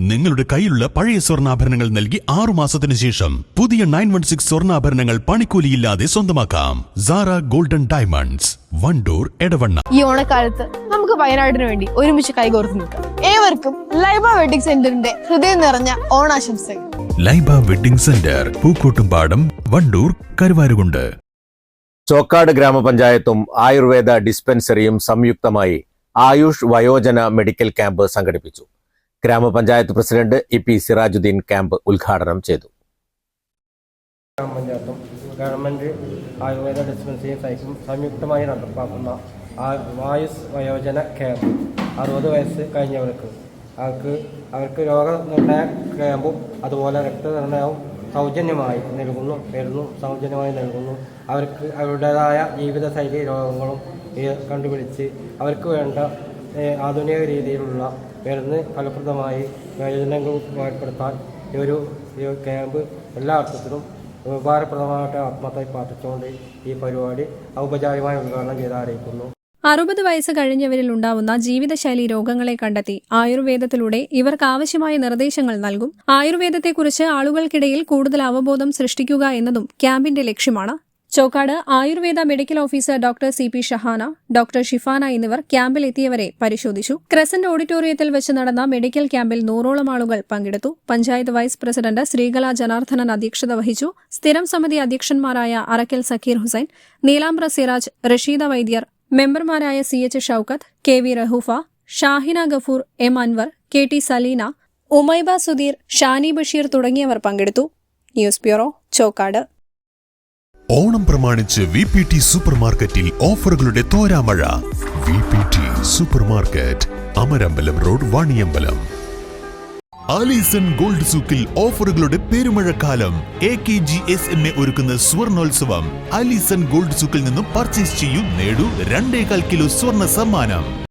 നിങ്ങളുടെ കയ്യിലുള്ള പഴയ സ്വർണാഭരണങ്ങൾ നൽകി ആറു മാസത്തിന് ശേഷം പുതിയ നയൻ വൺ സിക്സ് സ്വർണാഭരണങ്ങൾ പണിക്കൂലിയില്ലാതെ സ്വന്തമാക്കാം. Zara golden diamonds Wandoor Edavanna. ഈ ഓണക്കാലത്ത് നമുക്ക് വയനാടിന് വേണ്ടി ഒരുമിച്ച് കൈകോർത്ത് നിൽക്കാം. ഏവർക്കും ലൈബ വെഡിംഗ് സെന്ററിന്റെ ഹൃദയം നിറഞ്ഞ ഓണാശംസകൾ. Laiba wedding centre Pookkottumpadam Wandoor Karuvarakundu. Chokkad ഗ്രാമപഞ്ചായത്തും ആയുർവേദ ഡിസ്പെൻസറിയും സംയുക്തമായി ആയുഷ് വയോജന മെഡിക്കൽ ക്യാമ്പ് സംഘടിപ്പിച്ചു. ഗ്രാമപഞ്ചായത്ത് president E P Sirajuddeen camp ഉദ്ഘാടനം ചെയ്തു. ഗ്രാമപഞ്ചായത്തും ഗവൺമെന്റ് ആയുർവേദ ഡിസ്പെൻസറിയും സൈറ്റും സംയുക്തമായി നടപ്പാക്കുന്ന ആയുസ് വയോജന ക്യാമ്പ് അറുപത് വയസ്സ് കഴിഞ്ഞവർക്ക്. അവർക്ക് അവർക്ക് രോഗനിർണയ ക്യാമ്പും അതുപോലെ രക്തനിർണയവും സൗജന്യമായി നൽകുന്നു വരുന്നു സൗജന്യമായി നൽകുന്നു. അവർക്ക് അവരുടേതായ ജീവിതശൈലി രോഗങ്ങളും കണ്ടുപിടിച്ച് അവർക്ക് വേണ്ട ആധുനിക രീതിയിലുള്ള മരുന്ന് ഫലപ്രദമായി വയോജനങ്ങൾ ഏർപ്പെടുത്താൻ ഈ ഒരു ക്യാമ്പ് എല്ലാ അർത്ഥത്തിലും ഉപകാരപ്രദമായിട്ട് ആത്മഹത്യ പ്രാർത്ഥിച്ചുകൊണ്ട് ഈ പരിപാടി ഔപചാരികമായി ഉദ്ഘാടനം ചെയ്ത് അറിയിക്കുന്നു അറുപത് വയസ്സ് കഴിഞ്ഞവരിൽ ഉണ്ടാവുന്ന ജീവിതശൈലി രോഗങ്ങളെ കണ്ടെത്തി ആയുർവേദത്തിലൂടെ ഇവർക്ക് ആവശ്യമായ നിർദ്ദേശങ്ങൾ നൽകും. ആയുർവേദത്തെക്കുറിച്ച് ആളുകൾക്കിടയിൽ കൂടുതൽ അവബോധം സൃഷ്ടിക്കുക എന്നതും ക്യാമ്പിന്റെ ലക്ഷ്യമാണ്. Chokkad ayurveda medical officer doctor C P Shahana doctor Shifana എന്നിവർ ക്യാമ്പിൽ എത്തിയവരെ പരിശോധിച്ചു. ക്രസന്റ് ഓഡിറ്റോറിയത്തിൽ വെച്ച് നടന്ന മെഡിക്കൽ ക്യാമ്പിൽ നൂറോളം ആളുകൾ പങ്കെടുത്തു. പഞ്ചായത്ത് വൈസ് പ്രസിഡന്റ് ശ്രീകല ജനാർദ്ദനൻ അധ്യക്ഷത വഹിച്ചു. സ്ഥിരം സമിതി അധ്യക്ഷന്മാരായ അറക്കൽ സക്കീർ ഹുസൈൻ നീലാംബ്ര സിറാജ് റഷീദ വൈദ്യർ മെമ്പർമാരായ C H Shoukath K V Rahoofa Shahina Gafoor M Anwar K T Saleena Umaiba Sudheer Shani Basheer തുടങ്ങിയവർ പങ്കെടുത്തു. News bureau Chokkad. ഓണം പ്രമാണിച്ച് വി പി ടി സൂപ്പർ മാർക്കറ്റിൽ ഓഫറുകളുടെ തോരാമഴ. V P T super market Amarambalam road Vaniyambalam. Alison gold സൂക്കിൽ ഓഫറുകളുടെ പെരുമഴക്കാലം. A K G S M A ഒരുക്കുന്ന സ്വർണോത്സവം. Alison gold സൂക്കിൽ നിന്നും purchase ചെയ്യൂ നേടൂ രണ്ടേകാൽ കിലോ സ്വർണ സമ്മാനം.